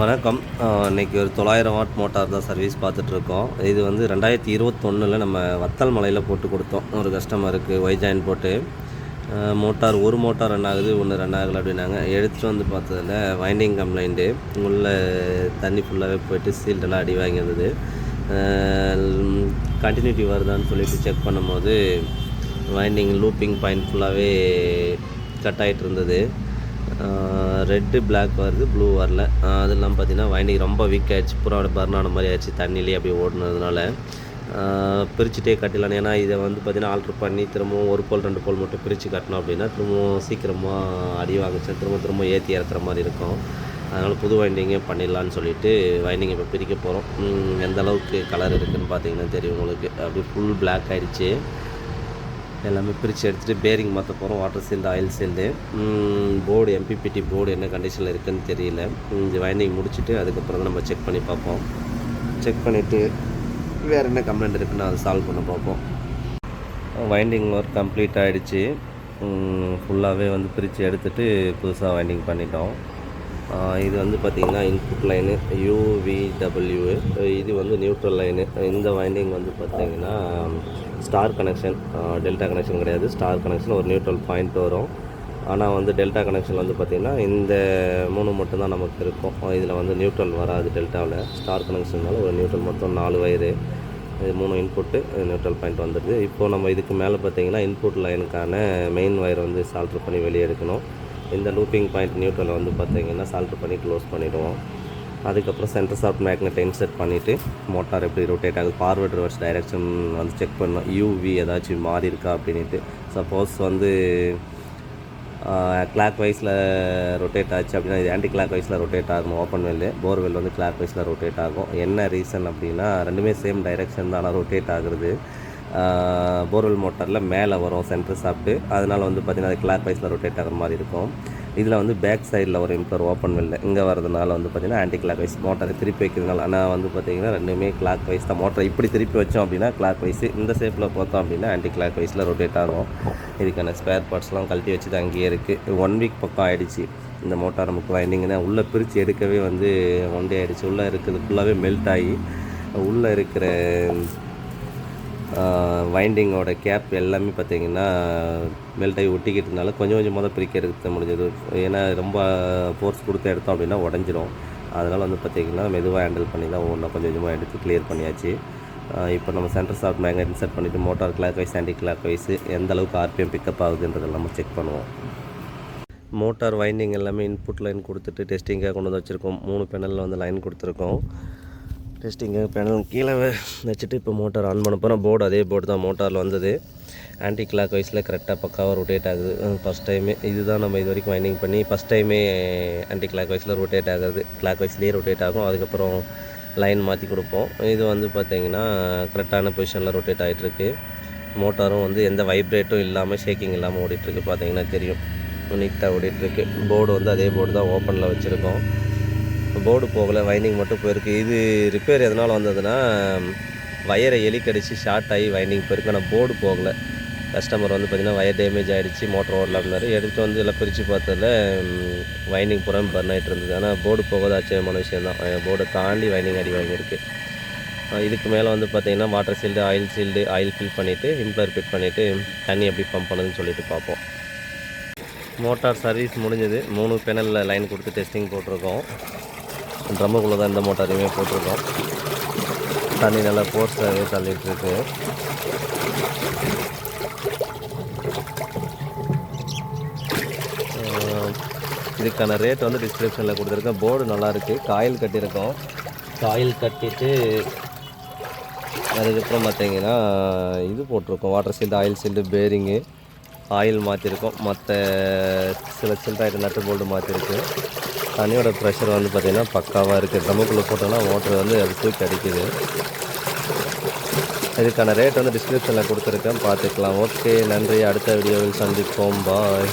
வணக்கம். இன்றைக்கி ஒரு தொள்ளாயிரம் வாட் மோட்டார் தான் சர்வீஸ் பார்த்துட்ருக்கோம். இது வந்து ரெண்டாயிரத்தி இருபத்தொன்னில் நம்ம வத்தல் மலையில் போட்டு கொடுத்தோம். ஒரு கஸ்டமருக்கு ஒய்ஜாயின் போட்டு. மோட்டார் ஒரு மோட்டார் ரன் ஆகுது ஒன்று ரன் ஆகலை அப்படின்னாங்க. எடுத்துகிட்டு வந்து பார்த்ததில் வைண்டிங் கம்ப்ளைண்ட்டு உள்ளே தண்ணி ஃபுல்லாகவே போயிட்டு சீல்டெல்லாம் அடி வாங்கியிருந்தது கண்டினியூட்டி வருதான்னு சொல்லிட்டு செக் பண்ணும்போது வைண்டிங் லூப்பிங் பாயிண்ட் ஃபுல்லாகவே கட் ஆகிட்டு இருந்தது. ரெட்டு பிளாக் வருது ப்ளூ வரல. ஆஹ் அது இல்லாமல் பார்த்தீங்கன்னா வைண்டிங் ரொம்ப வீக் ஆகிடுச்சு பூரா பர்ன் ஆன மாதிரி ஆயிடுச்சு. தண்ணியிலே அப்படியே ஓடுனதுனால. பிரிச்சுட்டே கட்டிடலாம் ஏன்னா இதை வந்து பார்த்தீங்கன்னா ஆல்ட்ரு பண்ணி திரும்பவும் ஒரு போல் ரெண்டு போல் மட்டும் பிரித்து கட்டணும் அப்படின்னா திரும்பவும் சீக்கிரமாக அடி வாங்கிச்சு. திரும்ப திரும்ப ஏற்றி இறக்குற மாதிரி இருக்கும். அதனால் புது வைண்டிங்கே பண்ணிடலான்னு சொல்லிட்டு வைண்டிங் இப்போ பிரிக்க போகிறோம் எந்த அளவுக்கு கலர் இருக்குதுன்னு பார்த்தீங்கன்னா தெரியும் உங்களுக்கு. அப்படியே ஃபுல் பிளாக் ஆகிடுச்சு எல்லாமே பிரித்து எடுத்துகிட்டு பேரிங் மாற்ற போகிறோம் water sealed oil sealed board M B P T board என்ன கண்டிஷனில் இருக்குதுன்னு தெரியல. இந்த வைண்டிங் முடிச்சுட்டு அதுக்கப்புறம் தான் நம்ம செக் பண்ணி பார்ப்போம். செக் பண்ணிவிட்டு வேறு என்ன கம்ப்ளைண்ட் இருக்குன்னு அதை சால்வ் பண்ண பார்ப்போம். வைண்டிங் ஒர்க் கம்ப்ளீட் ஆகிடுச்சு ஃபுல்லாகவே வந்து பிரித்து எடுத்துகிட்டு புதுசாக வைண்டிங் பண்ணிட்டோம். இது வந்து பார்த்திங்கன்னா இன்புட் லைனு யூவிடபிள்யூ இது வந்து நியூட்ரல் லைனு இந்த வைண்டிங் வந்து பார்த்திங்கன்னா ஸ்டார் கனெக்ஷன் டெல்டா கனெக்ஷன் கிடையாது. ஸ்டார் கனெக்ஷன் ஒரு நியூட்ரல் பாயிண்ட் வரும். ஆனால் வந்து டெல்டா கனெக்ஷன் வந்து பார்த்திங்கன்னா இந்த மூணு மட்டும்தான் நமக்கு இருக்கும். இதில் வந்து நியூட்ரல் வராது டெல்டாவில் ஸ்டார் கனெக்ஷன்னால ஒரு நியூட்ரல் மொத்தம் நாலு வயரு இது மூணு இன்புட்டு நியூட்ரல் பாயிண்ட் வந்துடுது இப்போது நம்ம இதுக்கு மேலே பார்த்தீங்கன்னா இன்புட் லைனுக்கான மெயின் ஒயர் வந்து சால்ட்ரு பண்ணி வெளியே எடுக்கணும். இந்த லூப்பிங் பாயிண்ட் நியூட்ரலை வந்து பார்த்தீங்கன்னா சால்ட்ரு பண்ணி க்ளோஸ் பண்ணிவிடுவோம் அதுக்கப்புறம் சென்டர் சாஃப்ட் மேக்னெட் இன்செர்ட் பண்ணிவிட்டு மோட்டார் எப்படி ரொட்டேட் ஆகுது ஃபார்வர்ட் ரிவர்ஸ் டைரெக்ஷன் வந்து செக் பண்ணோம் யூவி ஏதாச்சும் மாறி இருக்கா அப்படின்ட்டு சப்போஸ் வந்து கிளாக் வைஸில் ரொட்டேட் ஆச்சு அப்படின்னா இது ஆன்டி கிளாக் வைஸில் ரொட்டேட் ஆகும் ஓப்பன் வெல்லு போர்வெல் வந்து கிளாக் வைஸில் ரொட்டேட் ஆகும். என்ன ரீசன் அப்படின்னா ரெண்டுமே சேம் டைரெக்ஷன் தான் ஆனால் ரொட்டேட் ஆகுறது. போர்வெல் மோட்டாரில் மேலே வரும் சென்டர் சாப்பிட்டு அதனால் வந்து பார்த்திங்கன்னா அது கிளாக் வைஸில் ரொட்டேட் ஆகிற மாதிரி இருக்கும். இதில் வந்து பேக் சைடில் ஒரு இம்பர் ஓப்பன் வெல்ல இங்கே வரதுனால வந்து பார்த்திங்கன்னா ஆன்டி கிளாக் வைஸ் மோட்டாரை திருப்பி வைக்கிறதுனால ஆனால் வந்து பார்த்திங்கன்னா ரெண்டுமே கிளாக் வைஸ் தான். மோட்டரை இப்படி திருப்பி வச்சோம் அப்படின்னா கிளாக் வைஸ் இந்த ஷேப்பில் பார்த்தோம் அப்படின்னா ஆன்டி கிளாக் வைஸில் ரொட்டேட் ஆகும். இதுக்கான ஸ்பேர் பார்ட்ஸ்லாம் கழட்டி வச்சு தான் அங்கேயே இருக்குது ஒன் வீக் பக்கம் ஆகிடுச்சு இந்த மோட்டார் நமக்கு வைண்டிங்கன்னா உள்ளே பிரித்து எடுக்கவே வந்து ஒன் டே ஆகிடுச்சு உள்ளே இருக்கிறது ஃபுல்லாகவே மெல்ட் ஆகி உள்ளே இருக்கிற வைண்டிங்கோட கேப் எல்லாமே பார்த்தீங்கன்னா மெல்டாகி ஆகி ஒட்டிக்கிட்டதுனால கொஞ்சம் கொஞ்சமாக தான் எடுக்க முடிஞ்சது. ஏன்னா ரொம்ப ஃபோர்ஸ் கொடுத்து எடுத்தோம் அப்படின்னா உடஞ்சிரும். அதனால் வந்து பார்த்திங்கன்னா மெதுவாக ஹேண்டில் பண்ணி தான் ஒன்றா கொஞ்சம் கொஞ்சமாக எடுத்து கிளியர் பண்ணியாச்சு. இப்போ நம்ம சென்டர் சாஃப்ட் மேக்னெட் இன்சர்ட் பண்ணிவிட்டு motor clockwise anticlockwise எந்த அளவுக்கு ஆர்பிஎம் பிக்கப் ஆகுதுன்றது நம்ம செக் பண்ணுவோம். மோட்டார் வைண்டிங் எல்லாமே இன்புட் லைன் கொடுத்துட்டு டெஸ்டிங்காக கொண்டு வந்து வச்சுருக்கோம். மூணு பேனலில் வந்து லைன் கொடுத்துருக்கோம். டெஸ்டிங்கு பேனல் கீழே வச்சுட்டு இப்போ மோட்டார் ஆன் பண்ண போகிறோம் போர்டு அதே போர்டு தான் மோட்டாரில் வந்தது. ஆன்டி கிளாக் வைஸில் கரெக்டாக பக்காவாக ரொட்டேட் ஆகுது. ஃபஸ்ட் டைமே இதுதான் நம்ம இது வரைக்கும் வைண்டிங் பண்ணி ஃபஸ்ட் டைமே ஆன்டி கிளாக் வைஸில் ரொட்டேட் ஆகுது. கிளாக் வைஸ்லேயே ரொட்டேட் ஆகும். அதுக்கப்புறம் லைன் மாற்றி கொடுப்போம். இது வந்து பார்த்திங்கன்னா கரெக்டான பொசிஷனில் ரொட்டேட் ஆகிட்டுருக்கு மோட்டாரும் வந்து எந்த வைப்ரேட்டும் இல்லாமல் ஷேக்கிங் இல்லாமல் ஓடிட்டுருக்கு பார்த்தீங்கன்னா தெரியும். நீட்டாக ஓடிட்டுருக்கு போர்டு வந்து அதே போர்டு தான் ஓப்பனில் வச்சுருக்கோம். போர்டு போகலை வைண்டிங் மட்டும் போயிருக்கு. இது ரிப்பேர் எதனால் வந்ததுன்னா வயரை எலி கடிச்சு ஷார்ட் ஆகி வைண்டிங் போயிருக்கு. ஆனால் போர்டு போகலை. கஸ்டமர் வந்து பார்த்திங்கன்னா வயர் டேமேஜ் ஆகிடுச்சு மோட்டர் ஓடல அப்படின்னாரு எடுத்துகிட்டு வந்து எல்லாம் பிரித்து பார்த்ததில் வைண்டிங் புறம் பர்ன் ஆகிட்டு இருந்தது. ஆனால் போர்டு போகாத ஆச்சரியமான விஷயம் தான். போர்டை தாண்டி வைண்டிங் அடி வாங்கியிருக்கு. இதுக்கு மேலே வந்து பார்த்திங்கன்னா water sealed oil sealed oil fill பண்ணிவிட்டு இம்ப்ளர் ஃபிட் பண்ணிவிட்டு தண்ணி எப்படி பம்ப் பண்ணுதுன்னு சொல்லிட்டு பார்ப்போம். மோட்டார் சர்வீஸ் முடிஞ்சது. மூணு பேனலில் லைன் கொடுத்து டெஸ்டிங் போட்டிருக்கோம். ட்ரம்முக்குள்ளே தான் இந்த மோட்டாரையுமே போட்டிருக்கோம். தண்ணி நல்லா ஃபோர்ஸாகவே அஹ் இதுக்கான ரேட் வந்து டிஸ்கிரிப்ஷனில் கொடுத்துருக்கேன். போர்டு நல்லாயிருக்கு காயில் கட்டியிருக்கோம். காயில் கட்டிட்டு அதுக்கப்புறம் பார்த்தீங்கன்னா இது போட்டிருக்கோம். Water sealed oil sealed bearing oil மாற்றிருக்கோம் மற்ற சில சில்லறாயிட்டு நட்டு போல்டு மாற்றிருக்கு தண்ணியோட ப்ரெஷர் வந்து பார்த்திங்கன்னா பக்காவாக இருக்குது ட்ரம்முக்குள்ளே போட்டோன்னா மோட்ரு வந்து அது தூக்கி அடிக்குது இதுக்கான ரேட் வந்து டிஸ்கிரிப்ஷனில் கொடுத்துருக்கேன். பார்த்துக்கலாம். ஓகே நன்றி. அடுத்த வீடியோவில் சந்திப்போம். பாய்